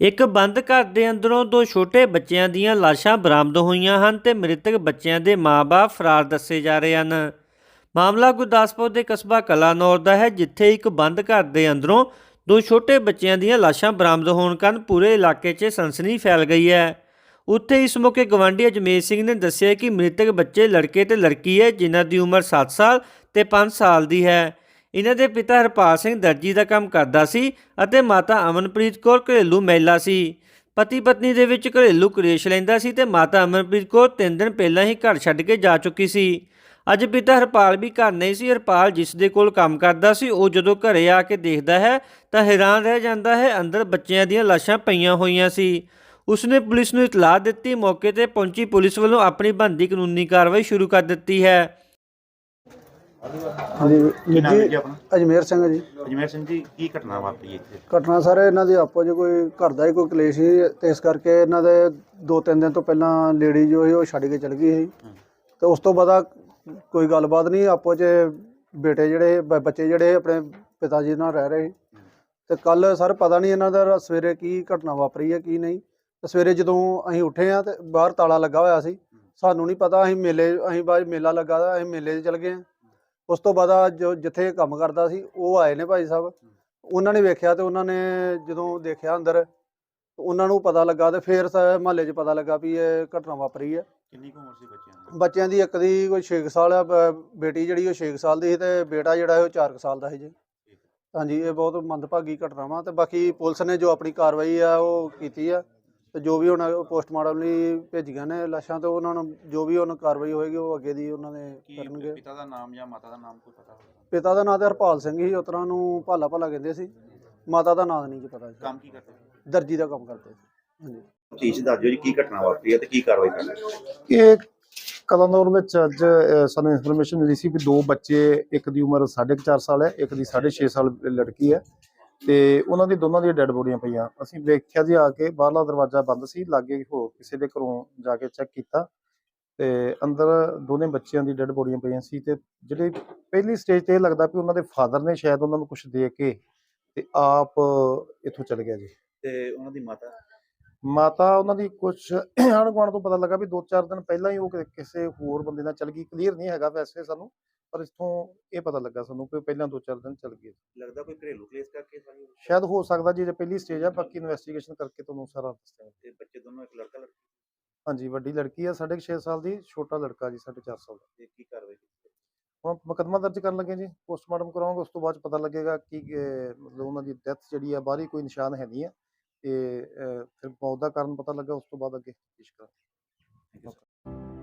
ਇੱਕ ਬੰਦ ਘਰ ਦੇ ਅੰਦਰੋਂ ਦੋ ਛੋਟੇ ਬੱਚਿਆਂ ਦੀਆਂ ਲਾਸ਼ਾਂ ਬਰਾਮਦ ਹੋਈਆਂ ਹਨ ਤੇ ਮ੍ਰਿਤਕ ਬੱਚਿਆਂ ਦੇ ਮਾਪੇ ਫਰਾਰ ਦੱਸੇ ਜਾ ਰਹੇ ਹਨ। ਮਾਮਲਾ ਗੁਰਦਾਸਪੁਰ ਦੇ ਕਸਬਾ ਕਲਾਨੌਰ ਦਾ ਹੈ, ਜਿੱਥੇ ਇੱਕ ਬੰਦ ਘਰ ਦੇ ਅੰਦਰੋਂ ਦੋ ਛੋਟੇ ਬੱਚਿਆਂ ਦੀਆਂ ਲਾਸ਼ਾਂ ਬਰਾਮਦ ਹੋਣ ਕਾਰਨ ਪੂਰੇ ਇਲਾਕੇ 'ਚ ਸਨਸਨੀ ਫੈਲ ਗਈ ਹੈ। ਉੱਥੇ ਇਸ ਮੌਕੇ ਗਵਾਂਢੀ ਅਜਮੇਰ ਸਿੰਘ ਨੇ ਦੱਸਿਆ ਕਿ ਮ੍ਰਿਤਕ ਬੱਚੇ ਲੜਕੇ ਤੇ ਲੜਕੀ ਹੈ, ਜਿਨ੍ਹਾਂ ਦੀ ਉਮਰ 7 ਸਾਲ ਤੇ 5 ਸਾਲ ਦੀ ਹੈ। ਇਹਨਾਂ ਦੇ ਪਿਤਾ ਹਰਪਾਲ ਸਿੰਘ ਦਰਜੀ ਦਾ ਕੰਮ ਕਰਦਾ ਸੀ ਅਤੇ ਮਾਤਾ ਅਮਨਪ੍ਰੀਤ ਕੌਰ ਘਰੇਲੂ ਮਹਿਲਾ ਸੀ। ਪਤੀ ਪਤਨੀ ਦੇ ਵਿੱਚ ਘਰੇਲੂ ਕਲੇਸ਼ ਲੈਂਦਾ ਸੀ ਤੇ ਮਾਤਾ ਅਮਨਪ੍ਰੀਤ ਕੌਰ ਤਿੰਨ ਦਿਨ ਪਹਿਲਾਂ ਹੀ ਘਰ ਛੱਡ ਕੇ ਜਾ ਚੁੱਕੀ ਸੀ। ਅੱਜ ਪਿਤਾ ਹਰਪਾਲ ਵੀ ਘਰ ਨਹੀਂ ਸੀ। ਹਰਪਾਲ ਜਿਸ ਦੇ ਕੋਲ ਕੰਮ ਕਰਦਾ ਸੀ, ਉਹ ਜਦੋਂ ਘਰੇ ਆ ਕੇ ਦੇਖਦਾ ਹੈ ਤਾਂ ਹੈਰਾਨ ਰਹਿ ਜਾਂਦਾ ਹੈ, ਅੰਦਰ ਬੱਚਿਆਂ ਦੀਆਂ ਲਾਸ਼ਾਂ ਪਈਆਂ ਹੋਈਆਂ ਸੀ। ਉਸਨੇ ਪੁਲਿਸ ਨੂੰ ਇਤਲਾਹ ਦਿੱਤੀ, ਮੌਕੇ ਤੇ ਪਹੁੰਚੀ ਪੁਲਿਸ ਵੱਲੋਂ ਆਪਣੀ ਬਣਦੀ ਕਾਨੂੰਨੀ ਕਾਰਵਾਈ ਸ਼ੁਰੂ ਕਰ ਦਿੱਤੀ ਹੈ। ਹਾਂਜੀ ਕੀ ਨਾਮ ਹੈ ਜੀ ਆਪਣਾ? ਅਜਮੇਰ ਸਿੰਘ ਜੀ। ਅਜਮੇਰ ਸਿੰਘ ਜੀ ਕੀ ਘਟਨਾ ਵਾਪਰੀ ਇੱਥੇ? ਘਟਨਾ ਸਰ ਇਹਨਾਂ ਦੇ ਆਪੋ ਜੇ ਕੋਈ ਘਰ ਦਾ ਹੀ ਕੋਈ ਕਲੇਸ਼ ਸੀ ਤੇ ਇਸ ਕਰਕੇ ਇਹਨਾਂ ਦੇ ਦੋ ਤਿੰਨ ਦਿਨ ਤੋਂ ਪਹਿਲਾਂ ਲੇਡੀ ਜੋ ਸੀ ਉਹ ਛੱਡ ਕੇ ਚਲ ਗਈ ਸੀ। ਤੇ ਉਸ ਤੋਂ ਬਾਅਦ ਕੋਈ ਗੱਲਬਾਤ ਨਹੀਂ ਆਪੋ ਚ ਬੇਟੇ ਜਿਹੜੇ ਬ- ਬੱਚੇ ਜਿਹੜੇ ਆਪਣੇ ਪਿਤਾ ਜੀ ਨਾਲ ਰਹਿ ਰਹੇ ਸੀ। ਤੇ ਕੱਲ ਸਰ ਪਤਾ ਨਹੀਂ ਇਹਨਾਂ ਦਾ ਸਵੇਰੇ ਕੀ ਘਟਨਾ ਵਾਪਰੀ ਹੈ ਕੀ ਨਹੀਂ। ਤੇ ਸਵੇਰੇ ਜਦੋਂ ਅਸੀਂ ਉੱਠੇ ਆ ਤੇ ਬਾਹਰ ਤਾਲਾ ਲੱਗਾ ਹੋਇਆ ਸੀ। ਸਾਨੂੰ ਨਹੀਂ ਪਤਾ ਅਸੀਂ ਮੇਲੇ ਅਸੀਂ ਬਾਅਦ ਮੇਲਾ ਲੱਗਾ ਦਾ ਅਸੀਂ ਮੇਲੇ 'ਚ ਚਲ ਗਏ ਆ ਉਸ ਤੋਂ ਬਾਅਦ ਆ ਜੋ ਜਿੱਥੇ ਕੰਮ ਕਰਦਾ ਸੀ ਉਹ ਆਏ ਨੇ ਭਾਈ ਸਾਹਿਬ। ਉਹਨਾਂ ਨੇ ਵੇਖਿਆ ਤੇ ਉਹਨਾਂ ਨੇ ਜਦੋਂ ਦੇਖਿਆ ਅੰਦਰ ਉਹਨਾਂ ਨੂੰ ਪਤਾ ਲੱਗਾ ਤੇ ਫਿਰ ਮਹੱਲੇ 'ਚ ਪਤਾ ਲੱਗਾ ਵੀ ਇਹ ਘਟਨਾ ਵਾਪਰੀ ਹੈ ਕਿੰਨੀ ਕੁ ਉਮਰ ਸੀ ਬੱਚਿਆਂ ਦੀ? ਬੱਚਿਆਂ ਦੀ ਇੱਕ ਦੀ ਕੋਈ 6 ਸਾਲ ਆ ਬ- ਬੇਟੀ ਜਿਹੜੀ ਉਹ 6 ਸਾਲ ਦੀ ਸੀ ਤੇ ਬੇਟਾ ਜਿਹੜਾ ਹੈ ਉਹ 4 ਸਾਲ ਦਾ ਸੀ ਜੀ। ਹਾਂਜੀ ਇਹ ਬਹੁਤ ਮੰਦਭਾਗੀ ਘਟਨਾ ਵਾ ਤੇ ਬਾਕੀ ਪੁਲਿਸ ਨੇ ਜੋ ਆਪਣੀ ਕਾਰਵਾਈ ਆ ਉਹ ਕੀਤੀ ਆ। ਤੇ ਜੋ ਵੀ ਹੁਣ ਪੋਸਟਮਾਰਟਮ ਲਈ ਭੇਜੀਆਂ ਨੇ ਲਾਸ਼ਾਂ ਤੇ ਉਹਨਾਂ ਨੂੰ ਜੋ ਵੀ ਉਹਨਾਂ ਕਾਰਵਾਈ ਹੋਏਗੀ ਉਹ ਅੱਗੇ ਦੀ ਉਹਨਾਂ ਕੀ ਕਰਨਗੇ। ਪਿਤਾ ਦਾ ਨਾਮ ਜਾਂ ਮਾਤਾ ਦਾ ਨਾਮ ਕੋਈ ਪਤਾ ਹੋਵੇ? ਪਿਤਾ ਦਾ ਨਾਂ ਤੇ ਹਰਪਾਲ ਸਿੰਘ ਸੀ ਉਤਰਾਂ ਨੂੰ ਭਾਲਾ ਭਾਲਾ ਕਹਿੰਦੇ ਸੀ। ਮਾਤਾ ਦਾ ਨਾਂ ਨਹੀਂ ਜੀ ਪਤਾ ਜੀ। ਕੰਮ ਕੀ ਕਰਦੇ ਦਰਜੀ ਦਾ ਕੰਮ ਕਰਦੇ ਸੀ। ਹਾਂਜੀ। ਤੀਜ ਦੱਸ ਦਿਓ ਜੀ ਕੀ ਘਟਨਾ ਵਾਪਰੀ ਹੈ ਤੇ ਕੀ ਕਾਰਵਾਈ ਕਰ ਰਹੇ ਇਹ ਕਲਾਨੌਰ ਵਿੱਚ ਅੱਜ ਸਾਨੂੰ ਇਨਫੋਰਮੇਸ਼ਨ ਮਿਲੀ ਸੀ ਵੀ ਦੋ ਬੱਚੇ ਇੱਕ ਦੀ ਉਮਰ 4.5 ਸਾਲ ਹੈ ਇੱਕ ਦੀ 6.5 ਸਾਲ ਲੜਕੀ ਹੈ। ਤੇ ਉਹਨਾਂ ਦੀ ਦੋਨਾਂ ਦੀਆਂ ਡੈੱਡ ਬੋਡੀਆਂ ਪਈਆਂ। ਅਸੀਂ ਵੇਖਿਆ ਜੀ ਆ ਕੇ ਬਾਹਰਲਾ ਦਰਵਾਜ਼ਾ ਬੰਦ ਸੀ ਲਾਗੇ ਹੋ ਕਿਸੇ ਦੇ ਘਰੋਂ ਜਾ ਕੇ ਚੈੱਕ ਕੀਤਾ ਤੇ ਅੰਦਰ ਦੋਨੇ ਬੱਚਿਆਂ ਦੀ ਡੈੱਡ ਬੋਡੀਆਂ ਪਈਆਂ ਸੀ ਤੇ ਜਿਹੜੇ ਪਹਿਲੀ ਸਟੇਜ ਤੇ ਇਹ ਲੱਗਦਾ ਵੀ ਉਹਨਾਂ ਦੇ ਫਾਦਰ ਨੇ ਸ਼ਾਇਦ ਉਹਨਾਂ ਨੂੰ ਕੁਝ ਦੇ ਕੇ ਤੇ ਆਪ ਇੱਥੋਂ ਚਲੇ ਗਿਆ ਜੀ। ਤੇ ਉਹਨਾਂ ਦੀ ਮਾਤਾ? ਮਾਤਾ ਉਹਨਾਂ ਦੀ ਕੁਝ ਗੁਆਂਢ ਤੋਂ ਪਤਾ ਲੱਗਾ ਵੀ 2-4 ਦਿਨ ਪਹਿਲਾਂ ਹੀ ਉਹ ਕਿਸੇ ਹੋਰ ਬੰਦੇ ਨਾਲ ਚਲ ਗਈ। ਕਲੀਅਰ ਨਹੀਂ ਹੈਗਾ ਵੈਸੇ ਸਾਨੂੰ। ਪਰ ਇਥੋਂ ਇਹ ਪਤਾ ਲੱਗਾ ਸਾਨੂੰ ਕਿ ਪਹਿਲਾਂ 2-4 ਦਿਨ ਚਲ ਗਈ ਲੱਗਦਾ ਕੋਈ ਘਰੇਲੂ ਕਲੇਸ਼ ਕਰਕੇ ਸਾਰੀ? ਸ਼ਾਇਦ ਹੋ ਸਕਦਾ ਜੀ ਜੇ ਪਹਿਲੀ ਸਟੇਜ ਆ ਬਾਕੀ ਇਨਵੈਸਟੀਗੇਸ਼ਨ ਕਰਕੇ ਤੁਹਾਨੂੰ ਸਾਰਾ ਦੱਸਾਂਗੇ ਤੇ ਬੱਚੇ ਦੋਨੋਂ ਇੱਕ ਲੜਕਾ ਲੜਕੀ? ਹਾਂਜੀ ਵੱਡੀ ਲੜਕੀ ਆ 6.5 ਸਾਲ ਦੀ ਛੋਟਾ ਲੜਕਾ ਜੀ 4.5 ਸਾਲ ਦਾ। ਤੇ ਕੀ ਕਾਰਵਾਈ ਕੀਤੀ ਹੁਣ ਮੁਕੱਦਮਾ ਦਰਜ ਕਰਨ ਲੱਗੇ ਜੀ ਪੋਸਟਮਾਰਟਮ ਕਰਾਵਾਂਗੇ ਉਸ ਤੋਂ ਬਾਅਦ ਪਤਾ ਲੱਗੇਗਾ ਕਿ ਮਤਲਬ ਉਹਨਾਂ ਦੀ ਡੈਥ ਜਿਹੜੀ ਆ ਬਾਹਰੀ ਕੋਈ ਨਿਸ਼ਾਨ ਹੈ ਨਹੀਂ ਹੈ ਤੇ ਫਿਰ ਮੌਤ ਦਾ ਕਾਰਨ ਪਤਾ ਲੱਗਾ ਉਸ ਤੋਂ ਬਾਅਦ ਅੱਗੇ ਤਫਤੀਸ਼ ਕਰਾਂਗੇ.